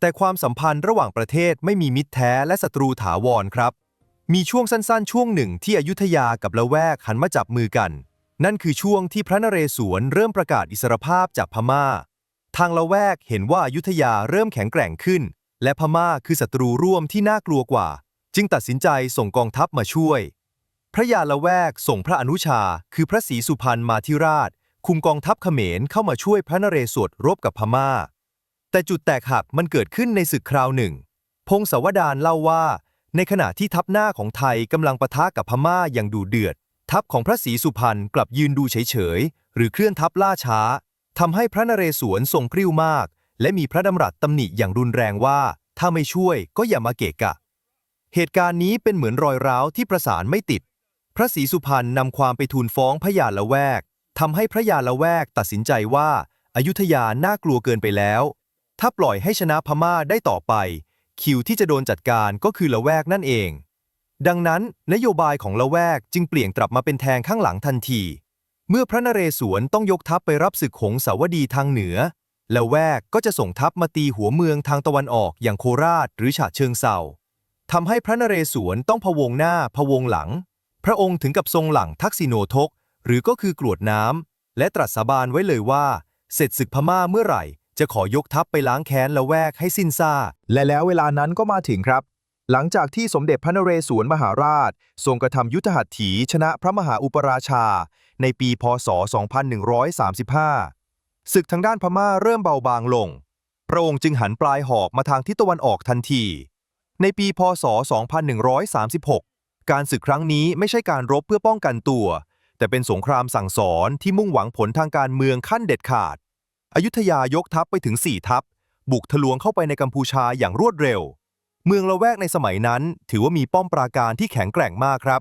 แต่ความสัมพันธ์ระหว่างประเทศไม่มีมิตรแท้และศัตรูถาวรครับ มีช่วงสั้นๆ ช่วงหนึ่งที่อยุธยากับละแวกหันมาจับมือกัน นั่นคือช่วงที่พระนเรศวรเริ่มประกาศอิสรภาพจากพม่า ทางละแวกเห็นว่าอยุธยาเริ่มแข็งแกร่งขึ้น และพม่าคือศัตรูร่วมที่น่ากลัวกว่า จึงตัดสินใจส่งกองทัพมาช่วย พระยาละแวกส่งพระอนุชา คือพระศรีสุพรรณมาธิราช คุมกองทัพเขมรเข้ามาช่วยพระนเรศวรรบกับพม่า แต่จุดแตกหักมันเกิดขึ้นในศึกคราวหนึ่ง พงศาวดารเล่าว่า ในขณะที่ทัพหน้าของไทยกำลังปะทะกับพม่าอย่างดูเดือด ทัพของพระศรีสุพรรณกลับยืนดูเฉยๆ หรือเคลื่อนทัพล่าช้าทำให้พระนเรศวรทรงกริ้วมาก และมีพระดำรัสตำหนิอย่างรุนแรงว่า ถ้าไม่ช่วยก็อย่ามาเกะกะ เหตุการณ์นี้เป็นเหมือนรอยร้าวที่ประสานไม่ติด พระศรีสุพรรณนำความไปทูลฟ้องพระยาละแวกทำให้พระยาละแวกตัดสินใจว่าอายุธยาน่ากลัวเกินไปแล้ว ถ้าปล่อยให้ชนะพม่าได้ต่อไป คิวที่จะโดนจัดการก็คือละแวกนั่นเอง ดังนั้นนโยบายของละแวกจึงเปลี่ยนกลับมาเป็นแทงข้างหลังทันที เมื่อพระนเรศวรต้องยกทัพไปรับศึกหงสาวดีทางเหนือละแวกก็จะส่งทัพมาตีหัวเมืองทางตะวันออกอย่างโคราชหรือฉะเชิงเซาทำให้พระนเรศวรต้องพะวงหน้าพะวงหลัง พระองค์ถึงกับทรงหลังทักษิโนทก หรือก็คือกรวดน้ำและตรัสสาบานไว้เลยว่า เสร็จศึกพม่าเมื่อไหร่ จะขอยกทัพไปล้างแค้นละแวกให้สิ้นซาและแล้วเวลานั้นก็มาถึงครับ หลังจากที่สมเด็จพระนเรศวรมหาราช ทรงกระทำยุทธหัตถีชนะพระมหาอุปราชา ในปีพศ 2135 ศึกทางด้านพม่าเริ่มเบาบางลง พระองค์จึงหันปลายหอกมาทางทิศตะวันออกทันที ในปีพศ 2136 การศึกครั้งนี้ไม่ใช่การรบเพื่อป้องกันตัว แต่เป็นสงครามสั่งสอนที่มุ่งหวังผลทางการเมืองขั้นเด็ดขาด อยุธยายกทัพไปถึง 4 ทัพ บุกทะลวงเข้าไปในกัมพูชาอย่างรวดเร็ว เมืองละแวกในสมัยนั้น ถือว่ามีป้อมปราการที่แข็งแกร่งมากครับ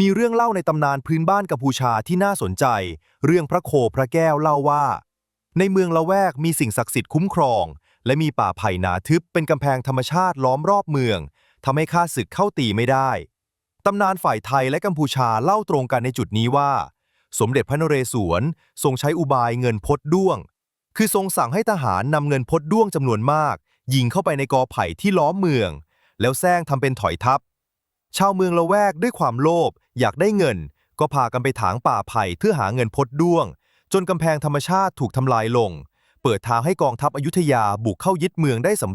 มีเรื่องเล่าในตำนานพื้นบ้านกัมพูชาที่น่าสนใจ เรื่องพระโคพระแก้วเล่าว่า ในเมืองละแวกมีสิ่งศักดิ์สิทธิ์คุ้มครอง และมีป่าไผ่หนาทึบเป็นกำแพงธรรมชาติล้อมรอบเมืองทำให้ข้าศึกเข้าตีไม่ได้ตำนานฝ่ายไทยและกัมพูชาเล่าตรงกันในจุดนี้ว่า สมเด็จพระนเรศวรทรงใช้อุบายเงินพดด้วง คือทรงสั่งให้ทหารนำเงินพดด้วงจำนวนมาก ยิงเข้าไปในกอไผ่ที่ล้อมเมือง แล้วแซงทำเป็นถอยทัพ ชาวเมืองละแวกด้วยความโลภอยากได้เงิน ก็พากันไปถางป่าไผ่เพื่อหาเงินพดด้วง จนกำแพงธรรมชาติถูกทำลายลง เปิดทางให้กองทัพอยุธยาบุกเข้ายึดเมืองได้สำเร็จ